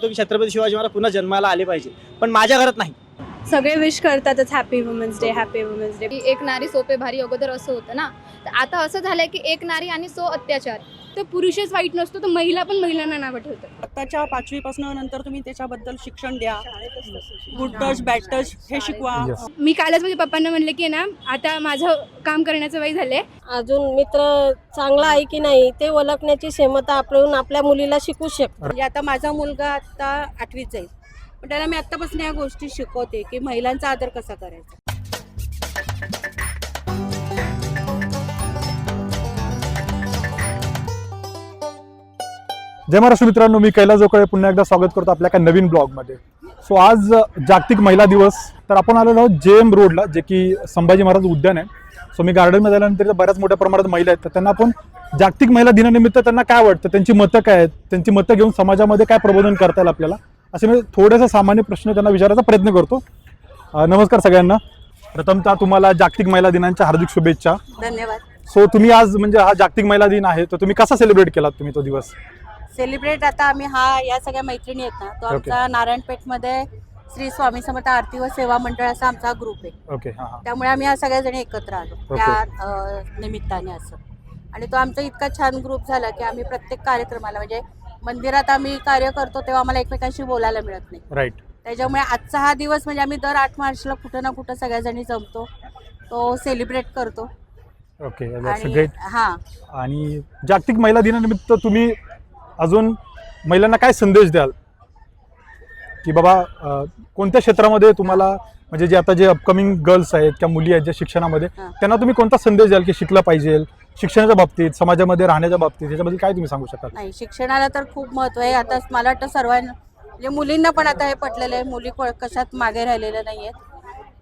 की छत्रपती शिवाजी महाराज पुन्हा जन्माला आले पाहिजे. पण माझ्या घरात नाही. सगळे विश करतातच happy women's day happy women's day की एक नारी सोपे भारी अगोदर असं होतं ना. तर आता असं झालंय की एक नारी आणि सो अत्याचार. तर पुरुषच वाईट नसतो तर महिला पण महिलांना नावं ठेवतात. आत्ताच्या पाचवीपासून नंतर तुम्ही त्याच्याबद्दल शिक्षण द्या. गुड टच बॅड टच हे शिकवा. मी कालच माझ्या पप्पांना म्हणले की ना आता माझं काम करण्याचं वय झालंय. अजून मित्र चांगला आहे की नाही ते ओळखण्याची क्षमता आपण आपल्या मुलीला शिकू शकतो म्हणजे आता माझा मुलगा आता आठवीत जाईल पण त्याला मी आत्तापासून या गोष्टी शिकवते की महिलांचा आदर कसा करायचा? जय महाराष्ट्र मित्रांनो मी कैलास जोकडे पुन्हा एकदा स्वागत करतो आपल्या एका नवीन ब्लॉगमध्ये. सो आज जागतिक महिला दिवस तर आपण आलेलो आहोत जे एम रोडला जे की संभाजी महाराज उद्यान आहे. सो मी गार्डनमध्ये आल्यानंतर बऱ्याच मोठ्या प्रमाणात महिला आहेत. तर त्यांना आपण जागतिक महिला दिनानिमित्त त्यांना काय वाटतं? त्यांची मतं काय आहेत? त्यांची मतं घेऊन समाजामध्ये काय प्रबोधन करता येईल आपल्याला? असे मी थोडेसे सामान्य प्रश्न त्यांना विचारायचा प्रयत्न करतो. नमस्कार सगळ्यांना. प्रथमतः तुम्हाला जागतिक महिला दिनांच्या हार्दिक शुभेच्छा. धन्यवाद. सो तुम्ही आज म्हणजे हा जागतिक महिला दिन आहे तर तुम्ही कसा सेलिब्रेट केलात तुम्ही तो दिवस? सेलिब्रेट आता आम्ही हा या सगळ्या मैत्रिणी आहेत ना तो Okay. आमचा नारायणपेठमध्ये श्री स्वामी समर्थ आरती व सेवा मंडळ असा आमचा ग्रुप आहे. ओके हां हां. त्यामुळे आम्ही या सगळ्या जणी एकत्र आलो Okay. त्या अ, निमित्ताने असं. आणि तो आमचा इतका छान ग्रुप झाला की आम्ही प्रत्येक कार्यक्रमाला म्हणजे मंदिरात आम्ही कार्य करतो तेव्हा आम्हाला एकमेकांशी बोलायला मिळत नाही. राईट त्याच्यामुळे आजचा हा दिवस म्हणजे आम्ही दर आठ मार्चला कुठं ना कुठं सगळ्याजणी जमतो तो सेलिब्रेट करतो. ओके आणि ग्रेट हा. आणि जागतिक महिला दिनानिमित्त तुम्ही अजून महिलांना काय संदेश द्याल? की बाबा कोणत्या क्षेत्रामध्ये तुम्हाला म्हणजे जे आता जे अपकमिंग गर्ल्स आहेत किंवा मुली आहेत ज्या शिक्षणामध्ये. त्यांना तुम्ही कोणता संदेश द्याल की शिकलं पाहिजे? शिक्षणाच्या बाबतीत समाजामध्ये राहण्याच्या बाबतीत याच्याबद्दल काय तुम्ही सांगू शकाल? नाही शिक्षणाला तर खूप महत्त्व आहे. आता मला वाटतं सर्वांना म्हणजे मुलींना पण आता हे पटलेलं आहे. मुली कशात मागे राहिलेल्या नाही आहेत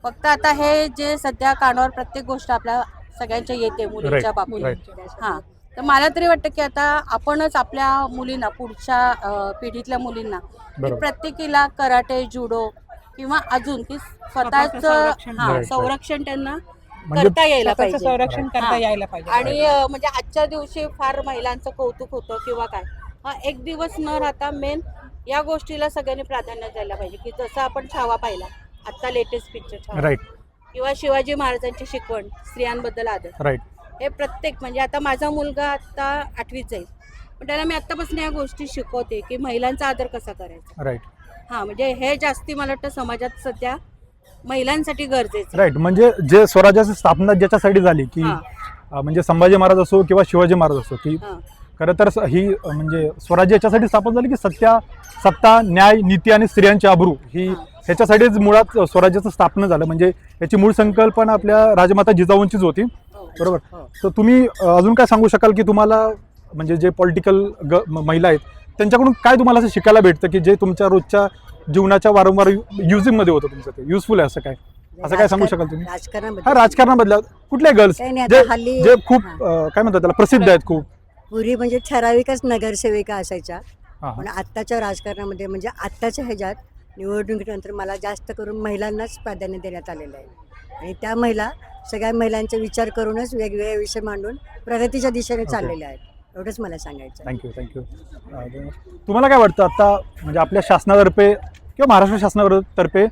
फक्त आता हे जे सध्या कानावर प्रत्येक गोष्ट आपल्या सगळ्यांच्या येते मुलींच्या बाबतीत. हा. तर मला तरी वाटतं की आता आपणच आपल्या मुलींना पुढच्या पिढीतल्या मुलींना की बरोबर. प्रत्येकीला कराटे जुडो किंवा अजून की स्वतःच संरक्षण. हा Right, right. संरक्षण त्यांना म्हणजे करता यायला स्वतःचं पाहिजे संरक्षण हा. करता यायला पाहिजे आणि अ, म्हणजे आजच्या दिवशी फार महिलांचं कौतुक होतं किंवा काय हा एक दिवस न राहता मेन या गोष्टीला सगळ्यांनी प्राधान्य द्यायला पाहिजे की जसं आपण छावा पाहिला आता लेटेस्ट पिक्चर छावा राईट किंवा शिवाजी महाराजांची शिकवण स्त्रियांबद्दल आदर राईट हे प्रत्येक म्हणजे आता माझा मुलगा आता आठवीत जाईल पण त्याला मी आत्तापासून या गोष्टी शिकवते की महिलांचा आदर कसा करायचा राईट हा म्हणजे हे जास्ती मला वाटतं समाजात सध्या महिलांसाठी गरजेचं. राईट म्हणजे जे स्वराज्याची स्थापना ज्याच्यासाठी झाली की हा. अं, म्हणजे संभाजी महाराज असो किंवा शिवाजी महाराज असो की हा. खरं तर स- ही अं, म्हणजे स्वराज्य याच्यासाठी स्थापन झाली की सत्या सत्ता न्याय नीती आणि स्त्रियांची अब्रू ही हा. ह्याच्यासाठीच मुळात स्वराज्याचं स्थापना झालं म्हणजे याची मूळ संकल्पना आपल्या राजमाता जिजाऊंचीच होती. बरोबर. तर तुम्ही अजून काय सांगू शकाल की तुम्हाला म्हणजे जे पॉलिटिकल ग महिला आहेत त्यांच्याकडून काय तुम्हाला असं शिकायला भेटतं की जे तुमच्या रोजच्या जीवनाच्या वारंवार युजिंगमध्ये होतं तुमचं ते? युजफुल आहे असं काय? असं काय सांगू शकाल तुम्ही? हा राजकारणाबद्दल. कुठल्या गर्ल्स जे खूप काय म्हणतात त्याला प्रसिद्ध आहेत खूप. पूर्वी म्हणजे ठराविकच नगरसेविका असायच्या. पण आत्ताच्या राजकारणामध्ये म्हणजे आत्ताच्या ह्याच्यात निवडणुकीनंतर मला जास्त करून महिलांनाच प्राधान्य देण्यात आलेलं आहे. आणि त्या महिला सगळ्या महिलांचा विचार करूनच वेगवेगळे विषय मांडून प्रगतीच्या दिशेने. चाललेल्या आहेत. एवढंच मला सांगायचं. Thank you thank you. तुम्हाला काय वाटतं आता म्हणजे आपल्या शासनातर्फे किंवा महाराष्ट्र शासनातर्फे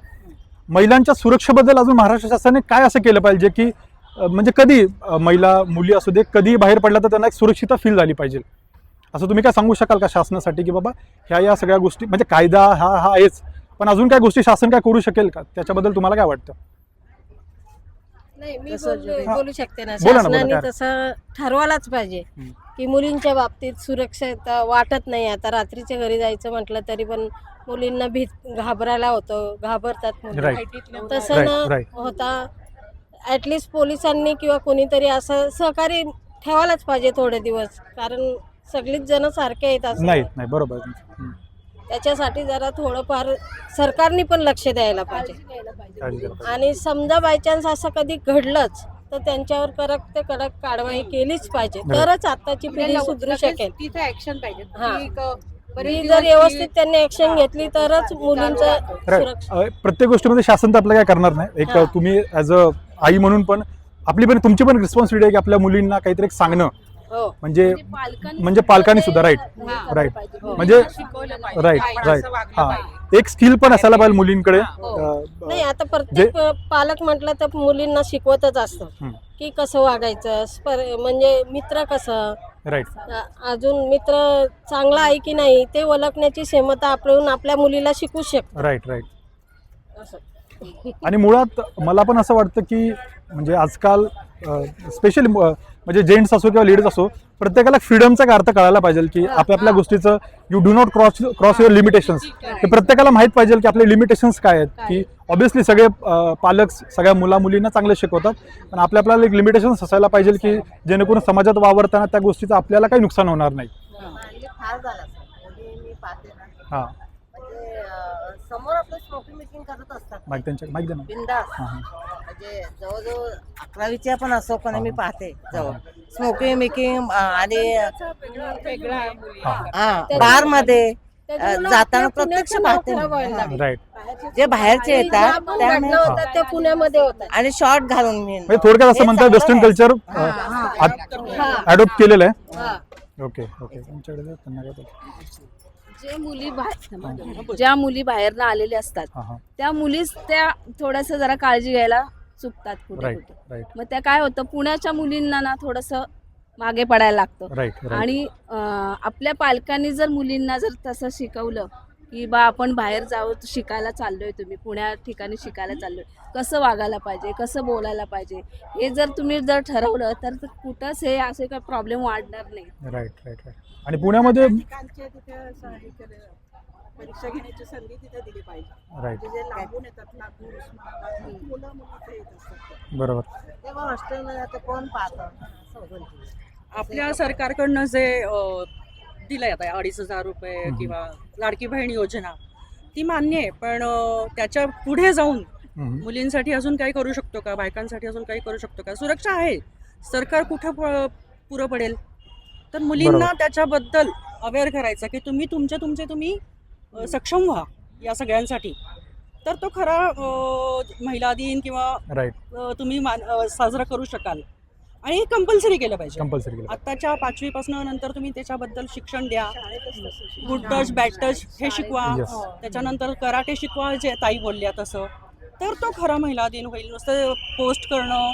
महिलांच्या सुरक्षेबद्दल अजून महाराष्ट्र शासनाने काय असं केलं पाहिजे की म्हणजे कधी महिला मुली असू दे कधी बाहेर पडल्या तर त्यांना एक सुरक्षितता फील झाली पाहिजे. असं तुम्ही काय सांगू शकाल का शासनासाठी की बाबा ह्या या सगळ्या गोष्टी म्हणजे कायदा हा हा आहेच पण अजून काय गोष्टी शासन काय करू शकेल का? त्याच्याबद्दल तुम्हाला काय वाटतं? नाही मी तसं बोलू हा. बोलू शकते ना बोला ना, बोला, शासनाने काय? तसं ठरवायलाच पाहिजे हम्म. की मुलींच्या बाबतीत सुरक्षित वाटत नाही आता रात्रीच्या घरी जायचं म्हटलं तरी पण मुलींना भीत घाबरायला होतं घाबरतात मुली Right. तसं Right, न right. होता ॲटलिस्ट पोलिसांनी किंवा कोणीतरी असं सहकारी ठेवायलाच पाहिजे थोडे दिवस कारण सगळीच जण सारखे आहेत असं नाही नाही बरोबर. त्याच्यासाठी जरा थोडंफार सरकारने पण लक्ष द्यायला पाहिजे. आणि समजा बायचान्स असं कधी घडलंच तर त्यांच्यावर कडक ते कडक कारवाई केलीच पाहिजे. तरच आताची पिढी सुधरू शकेल तिथे ऍक्शन पाहिजे हा. ही जर व्यवस्थित त्यांनी ऍक्शन. घेतली तरच मुलींचं प्रत्येक गोष्टीमध्ये शासन तर आपलं काय करणार नाही एक. तुम्ही ॲज अ आई म्हणून पण आपली पण तुमची पण रिस्पॉन्सिबिलिटी आहे की आपल्या मुलींना काहीतरी सांगणं म्हणजे पालकांनी म्हणजे पालकांनी सुद्धा राईट राईट म्हणजे राईट राईट हा. एक स्किल पण असायला पाहिजे मुलींकडे. अं, नाही आता प्रत्येक पालक म्हटलं तर मुलींना शिकवतच असतं. हं. की कसं वागायचं म्हणजे मित्र कसं? राईट अजून मित्र चांगला आहे की नाही ते ओळखण्याची क्षमता आपण आपल्या मुलीला शिकू शकतो. राईट राईट असं. आणि मुळात मला पण असं वाटतं की म्हणजे आजकाल स्पेशली म्हणजे जेंट्स असो किंवा लेडीज असो प्रत्येकाला फ्रीडमचा अर्थ कळायला पाहिजे की आपल्या आपल्या गोष्टीचं you do not cross cross your limitations हे प्रत्येकाला माहीत पाहिजे की आपले लिमिटेशन्स काय आहेत की ऑब्व्हियसली सगळे पालक सगळ्या मुला मुलींना चांगले शिकवतात पण आपल्या आपल्याला एक लिमिटेशन्स असायला पाहिजे की जेणेकरून समाजात वावरताना त्या गोष्टीचं आपल्याला काही नुकसान होणार नाही. हां. म्हणजे समोर आपलं स्मोकिंग मिटिंग करत असतात. माईक त्यांच्या माईक दे ना. बिंदास. हां हां. म्हणजे जवळजवळ अकरावीच्या पण असो पण मी. पाहते जवळ. स्मोकिंग मिकिंग आणि हां. हा बारमध्ये जाताना प्रत्यक्ष पाहते. राईट जे बाहेरचे येतात त्यामुळे त्या पुण्यामध्ये होतात. आणि शॉर्ट घालून मी म्हणजे थोडक्यात असं हे म्हणतात चांगलं वेस्टर्न आहे. कल्चर हा. अडॉप्ट केलेलं आहे. ओके ओके तुमच्याकडे जर त्यांना काय? जे मुली बाहेर ज्या मुली बाहेरनं आलेल्या असतात त्या मुलीच त्या थोडस जरा काळजी घ्यायला चुकतात कुठे मग त्या काय होतं पुण्याच्या मुलींना ना थोडस मागे पडायला लागतं. आणि आपल्या पालकांनी जर मुलींना जर तसं शिकवलं की बा आपण बाहेर जाऊ शिकायला चाललोय तुम्ही पुण्या ठिकाणी शिकायला चाललोय. कसं वागायला पाहिजे कसं बोलायला पाहिजे हे जर तुम्ही जर ठरवलं तर ते कुठंच हे असे काही प्रॉब्लेम वाढणार नाही. राईट राईट राईट आणि पुण्यामध्ये परीक्षा घेण्याची संधी तिथे दिली पाहिजे. राईट म्हणजे जे लांबून येतात लातूर उस्मानाबाद मुलं मुली इथे येत असतात. बरोबर. तेव्हा आता कोण पाहतं. आपल्या सरकारकडनं जे दिलंय आता अडीच हजार रुपये. किंवा लाडकी बहीण योजना. ती मान्य आहे पण त्याच्या पुढे जाऊन. मुलींसाठी अजून काही करू शकतो का? बायकांसाठी अजून काही करू शकतो का? सुरक्षा आहे. सरकार कुठं पुरं पडेल? तर मुलींना. त्याच्याबद्दल अवेअर करायचं की तुम्ही तुमचे तुमचे तुम्ही सक्षम व्हा या सगळ्यांसाठी. तर तो खरा महिला दिन किंवा तुम्ही साजरा करू शकाल. आणि हे कंपल्सरी केलं पाहिजे. कंपल्सरी केलं आत्ताच्या पाचवीपासून नंतर तुम्ही त्याच्याबद्दल शिक्षण द्या. गुड टच बॅड टच हे शिकवा. Yes. त्याच्यानंतर कराटे शिकवा जे ताई बोलल्या तसं. तर तो खरा महिला दिन होईल. नुसतं पोस्ट करणं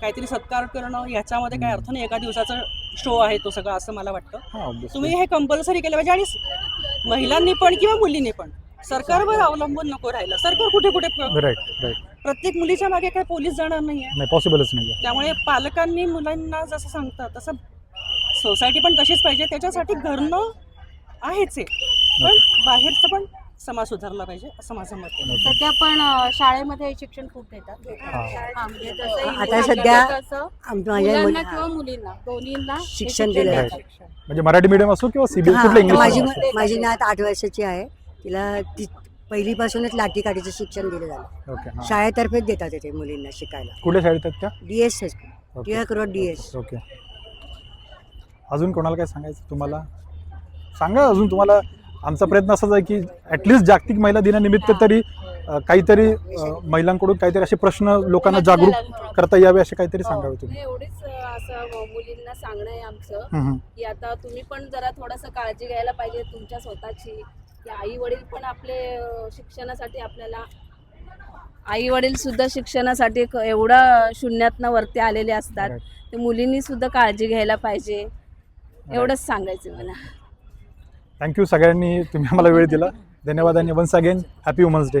काहीतरी सत्कार करणं याच्यामध्ये काय अर्थ नाही. एका दिवसाचा शो आहे तो सगळा असं मला वाटतं. हां obviously. तुम्ही हे कंपल्सरी केलं पाहिजे. आणि स- महिलांनी पण किंवा मुलींनी पण. सरकारवर अवलंबून नको राहिलं. सरकार कुठे कुठे राईट राईट प्रत्येक मुलीच्या मागे काय पोलीस जाणार नाहीये. नाही पॉसिबलच नाही त्यामुळे पालकांनी मुलांना जसं सांगतात तसं सोसायटी पण तशीच पाहिजे. त्याच्यासाठी घरनं आहेच आहे. पण बाहेरचं पण समाज सुधारला पाहिजे असं माझं मत आहे. सध्या पण अ, शाळेमध्ये शिक्षण खूप देतात. हां. म्हणजे जसं आता इंग्लिश सध्या तसं आम- माझ्या मुलांना मुली- किंवा मुलींना दोन्हींना हे शिक्षण दिलं. देतात. म्हणजे मराठी मीडियम असो किंवा सीबीएस हा, कुठलं इंग्लिश माझी असो. माझी नात आठ वर्षाची आहे. तिला ती पहिलीपासूनच लाठीकाठीचं शिक्षण दिलं झालं ओके हां. शाळेतर्फेच देतात ते मुलींना शिकायला. कुठल्या शाळेत आहेत त्या? D S okay. Tilak road D S okay. अजून कोणाला काय सांगायचं तुम्हाला? सांगा अजून तुम्हाला. आमचा प्रयत्न असाच आहे की ॲटलिस्ट जागतिक महिला दिनानिमित्त तरी अ, काहीतरी अ, महिलांकडून काहीतरी असे प्रश्न लोकांना जागरूक करता यावे असे काहीतरी सांगावे तुम्ही. एवढेच अं, असं मुलींना सांगणं आहे आमचं. हम्म, हम्म. की आता तुम्ही पण जरा थोडंसं काळजी घ्यायला पाहिजे तुमच्या स्वतःची. की आई वडील पण आपले शिक्षणासाठी आपल्याला आई वडील सुद्धा शिक्षणासाठी एवढा शून्यातनं वरती आलेले असतात. ते मुलींनी सुद्धा काळजी घ्यायला पाहिजे. एवढंच सांगायचं मला. थँक्यू सगळ्यांनी. तुम्ही आम्हाला वेळ दिला. धन्यवाद आणि once again happy women's day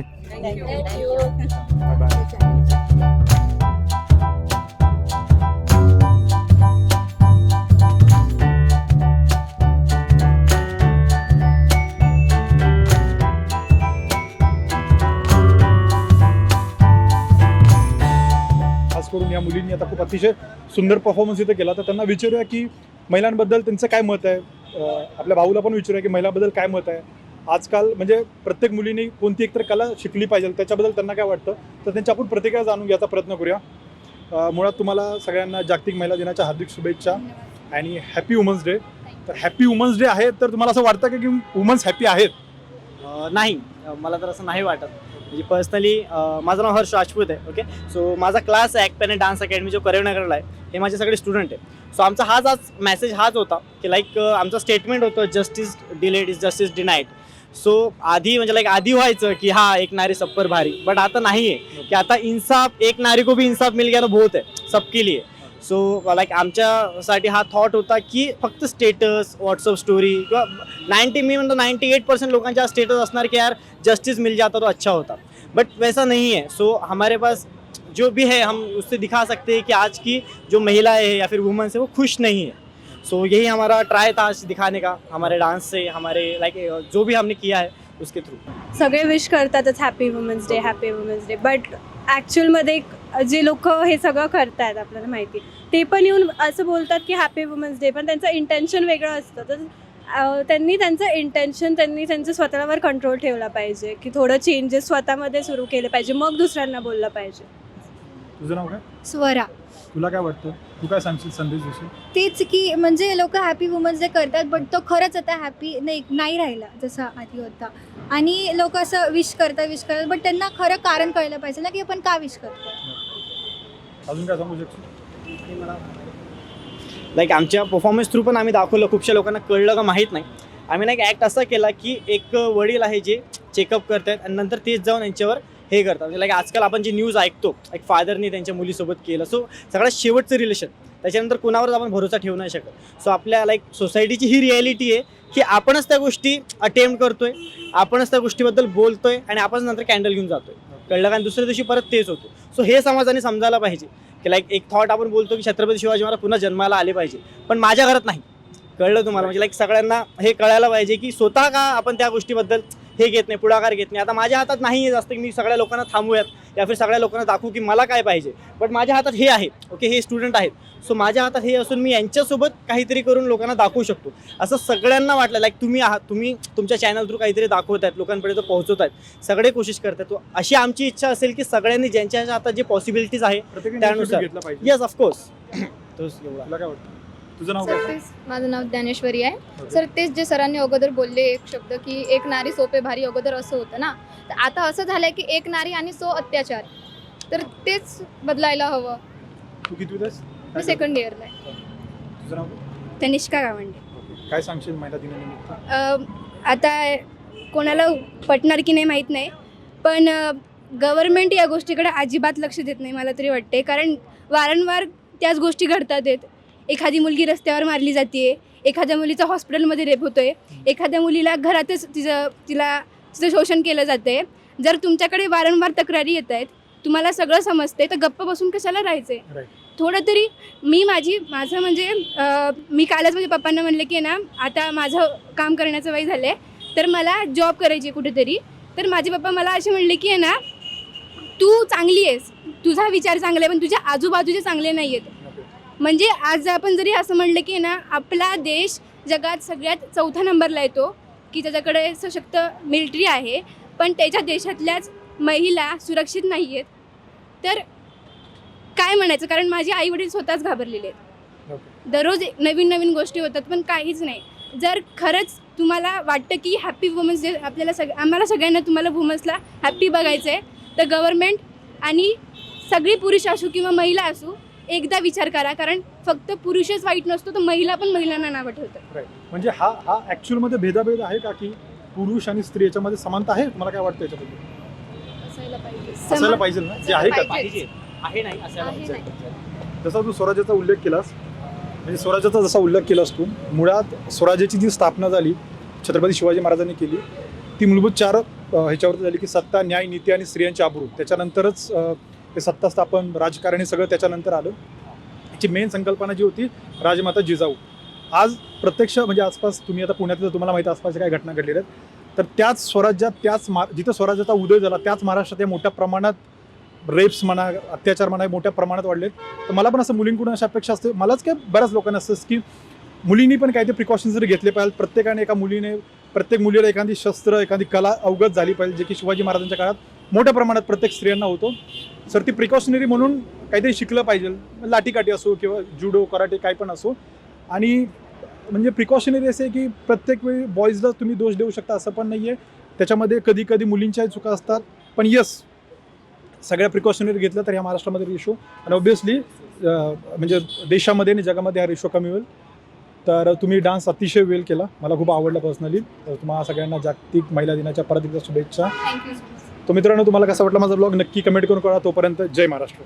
या मुलींनी आता खूप अतिशय सुंदर परफॉर्मन्स इथं केला. तर त्यांना विचारूया की महिलांबद्दल त्यांचं काय मत आहे? आपल्या भाऊला पण विचारूया की महिलांबद्दल काय मत आहे? आजकाल म्हणजे प्रत्येक मुलीने कोणती एकतर कला शिकली पाहिजे. त्याच्याबद्दल त्यांना काय वाटतं? तर त्यांच्या आपण प्रतिक्रिया जाणून घ्यायचा प्रयत्न करूया. मुळात तुम्हाला सगळ्यांना जागतिक महिला दिनाच्या हार्दिक शुभेच्छा आणि हॅपी वुमन्स डे तर हॅपी वुमन्स डे आहे तर तुम्हाला असं वाटतं की वुमन्स हॅपी आहेत? नाही. मला तर असं नाही वाटत. म्हणजे पर्सनली माझं नाव हर्ष राजपूत आहे ओके सो माझा क्लास आहे ॲक्ट पॅन डान्स अकॅडमी जो करीमनगरला आहे. हे माझे सगळे स्टुडंट आहे. सो आमचा हाच आज मेसेज हाच होता की लाईक आमचं स्टेटमेंट होतं justice delayed is justice denied so आधी म्हणजे लाईक आधी व्हायचं की हा एक नारी सप्पर भारी. बट आता नाही आहे की आता इंसाफ एक नारी को भी इंसाफ मिल गया तो बहुत आहे सबके लिए. सो लाईक आमच्यासाठी हा थॉट होता की फक्त स्टेटस व्हॉट्सअप स्टोरी किंवा नाईन्टी मी म्हणतो नाईन्टी एट पर्सेंट लोकांच्या स्टेटस असणार की यार जस्टिस मिल जाता तो अच्छा होता। बट वैसा नहीं है। सो हमारे पास जो भी है हम उससे दिखा सकते हैं कि आज की जो महिलाएं हैं या फिर वुमेंस है वो खुश नहीं है। सो यही हमारा ट्राई था आज दिखाने का हमारे डांस से हमारे लाइक जो भी हमने किया है उसके थ्रू सगळे विश करतातच happy women's day happy women's day but ॲक्च्युअलमध्ये जे लोक हे सगळं करतायत आपल्याला माहिती ते पण येऊन असं बोलतात की हॅपी वुमेन्स डे पण त्यांचं इंटेन्शन वेगळं असतं. तर त्यांनी त्यांचं इंटेन्शन त्यांनी त्यांचं स्वतःवर कंट्रोल ठेवला पाहिजे की थोडं चेंजेस स्वतःमध्ये सुरू केले पाहिजे मग दुसऱ्यांना बोललं पाहिजे. तुझं नाव काय? स्वरा. तुला काय वाटतं? तू काय सांगशील संदेश विषयी तेच की म्हणजे लोक हॅपी वुमन्स डे करतात बट तो खरंच आता हॅपी नाही नाही राहिला जसा आधी होता. आणि लोक असं विश करतात विश करतात बट त्यांना खरं कारण कळलं पाहिजे ना की आपण का विश करतो अजून काय सांगू शकशील? लाईक आमच्या परफॉर्मन्स थ्रू पण आम्ही दाखवलं. खूपशा लोकांना कळलं का माहीत नाही. आम्ही लाईक ॲक्ट असा केला की एक वडील आहे जे चेकअप करतात आणि नंतर तेच जाऊन यांच्यावर हे करतात. म्हणजे लाईक आजकाल आपण जे न्यूज ऐकतो एक फादरने त्यांच्या मुलीसोबत केलं. सो सगळ्यात शेवटचं रिलेशन त्याच्यानंतर कुणावरच आपण भरोसा ठेवू नाही शकत. सो आपल्या लाईक सोसायटीची ही रिॲलिटी आहे की आपणच त्या गोष्टी अटेम्प्ट करतोय आपणच त्या गोष्टीबद्दल बोलतोय आणि आपणच नंतर कॅन्डल घेऊन जातोय. कळलं का? आणि दुसऱ्या दिवशी परत तेच होतो. सो हे समाजाने समजायला पाहिजे. की लाईक एक थॉट आपण बोलतो की छत्रपती शिवाजी महाराज पुन्हा जन्माला आले पाहिजे. पण माझ्या घरात नाही. कळलं तुम्हाला? म्हणजे लाईक सगळ्यांना हे कळायला पाहिजे की स्वतः का आपण त्या गोष्टीबद्दल हे घेत नाही पुढाकार घेत नाही. आता माझ्या हातात नाही आहे जास्त की मी सगळ्या लोकांना थांबूयात. या फिर सगळ्या लोकांना दाखवू की मला काय पाहिजे. बट माझ्या हातात हे आहे. ओके हे स्टुडंट आहेत. सो माझ्या हातात हे असून मी यांच्यासोबत काहीतरी करून लोकांना दाखवू शकतो. असं सगळ्यांना वाटलं लाईक तुम्ही आहात तुम्ही तुमच्या चॅनल थ्रू काहीतरी दाखवत आहेत लोकांपर्यंत पोहोचवत आहेत सगळे कोशिश करतात तो अशी आमची इच्छा असेल की सगळ्यांनी ज्यांच्या हातात जे पॉसिबिलिटीज आहे त्यानुसार. येस ऑफकोर्स तोच एवढा. तुला काय वाटतं? तुझं नाव सर काय? तेच माझं नाव ज्ञानेश्वरी आहे. सर तेच जे सरांनी अगोदर बोलले एक शब्द की एक नारी सोपे भारी अगोदर असं होतं ना. तर आता असं झालंय की एक नारी आणि सो अत्याचार. तर तेच बदलायला हवं. तू किती मी काय सेकंड इयरला आहे. करतो? तुझं नाव काय? तनिष्का गावंडे. काय सांगशील महिला दिनानिमित्त? अं, आता कोणाला पटणार की नाही माहीत नाही पण गव्हर्मेंट या गोष्टीकडे अजिबात लक्ष देत नाही मला तरी वाटते कारण वारंवार त्याच गोष्टी घडतात आहेत. एखादी मुलगी रस्त्यावर मारली जाते एखाद्या मुलीचा हॉस्पिटलमध्ये रेप होतोय एखाद्या मुलीला घरातच तिचं तिला तिचं शोषण केलं जाते जर तुमच्याकडे वारंवार तक्रारी येत आहेत तुम्हाला सगळं समजते तर गप्प बसून कशाला राहायचे Right. थोडं तरी मी माझी माझं म्हणजे मी कालच माझ्या पप्पांना म्हणलं की ना आता माझं काम करण्याचं वय झालं आहे तर मला जॉब करायची आहे कुठेतरी. तर माझे पप्पा मला असे म्हणले की आहे ना तू चांगली आहेस तुझा विचार चांगला आहे पण तुझ्या आजूबाजूचे चांगले नाही आहेत म्हणजे आज आपण जरी असं म्हणलं की ना आपला देश जगात सगळ्यात चौथ्या नंबरला येतो की त्याच्याकडे सशक्त मिलिटरी आहे पण त्याच्या देशातल्याच महिला सुरक्षित नाही आहेत तर काय म्हणायचं? कारण माझे आई वडील स्वतःच घाबरलेले आहेत. दररोज नवीन नवीन गोष्टी होतात पण काहीच नाही. जर खरंच तुम्हाला वाटतं की हॅपी वुमन्स डे आपल्याला सग आम्हाला सगळ्यांना तुम्हाला वुमन्सला हॅप्पी बघायचं आहे तर गव्हर्मेंट आणि सगळी पुरुष असू किंवा महिला असू एकदा विचार करा कारण फक्त पुरुषच वाईट नसतो तर महिला पण महिलांना नावं ठेवतात Right. म्हणजे हा हा ऍक्च्युअलमध्ये भेदाभेद आहे का की पुरुष आणि स्त्री याच्यामध्ये समानता आहे तुम्हाला काय वाटतं याच्याबद्दल असायला पाहिजे असायला पाहिजे ना जे आहे का पाहिजे. आहे नाही असायला आहे पाहिजे. नाही. जसा तू स्वराज्याचा उल्लेख केलास म्हणजे स्वराज्याचा जसा उल्लेख केलास तू मुळात स्वराज्याची जी स्थापना झाली छत्रपती शिवाजी महाराजांनी केली ती मूलभूत चार अ, ह्याच्यावरती झाली की सत्ता न्याय नीती आणि स्त्रियांची आबरू त्याच्यानंतरच अ, ते सत्ता स्थापन राजकारणी सगळं त्याच्यानंतर आलं. याची मेन संकल्पना जी होती राजमाता जिजाऊ. आज प्रत्यक्ष म्हणजे आसपास तुम्ही आता पुण्यात तुम्हाला माहिती आसपासच्या काय घटना घडलेल्या आहेत. तर त्याच स्वराज्यात त्याच मा जिथं स्वराज्याचा उदय झाला त्याच महाराष्ट्रात या मोठ्या प्रमाणात रेप्स म्हणा अत्याचार म्हणा हे मोठ्या प्रमाणात वाढलेत. तर मला पण असं मुलींकडून अशा अपेक्षा असते. मलाच काय बऱ्याच लोकांना असतं की मुलींनी पण काही ते प्रिकॉशन्स जरी घेतले पाहिजे प्रत्येकाने एका मुलीने प्रत्येक मुलीला एखादी शस्त्र एखादी कला अवगत झाली पाहिजे जे की शिवाजी महाराजांच्या काळात मोठ्या प्रमाणात प्रत्येक स्त्रियांना होतो. सर ती प्रिकॉशनरी म्हणून काहीतरी शिकलं पाहिजे. लाठीकाठी असो किंवा जुडो कराटे काय पण असो. आणि म्हणजे प्रिकॉशनरी असे की प्रत्येक वेळी बॉईजला तुम्ही दोष देऊ शकता असं पण नाही आहे त्याच्यामध्ये कधी कधी मुलींच्याही चुका असतात. पण यस सगळ्या प्रिकॉशनरी घेतलं तर ह्या महाराष्ट्रामध्ये रेशो आणि ऑब्विसली म्हणजे देशामध्ये आणि जगामध्ये हा रेशो कमी होईल. तर तुम्ही डान्स अतिशय वेल केला. मला खूप आवडला पर्सनली तर तुम्हाला सगळ्यांना जागतिक महिला दिनाच्या परत एकदा शुभेच्छा थँक्यू तो मित्रांनो तुम्हाला कसा वाटला माझा ब्लॉग नक्की कमेंट करून कळा तोपर्यंत जय महाराष्ट्र.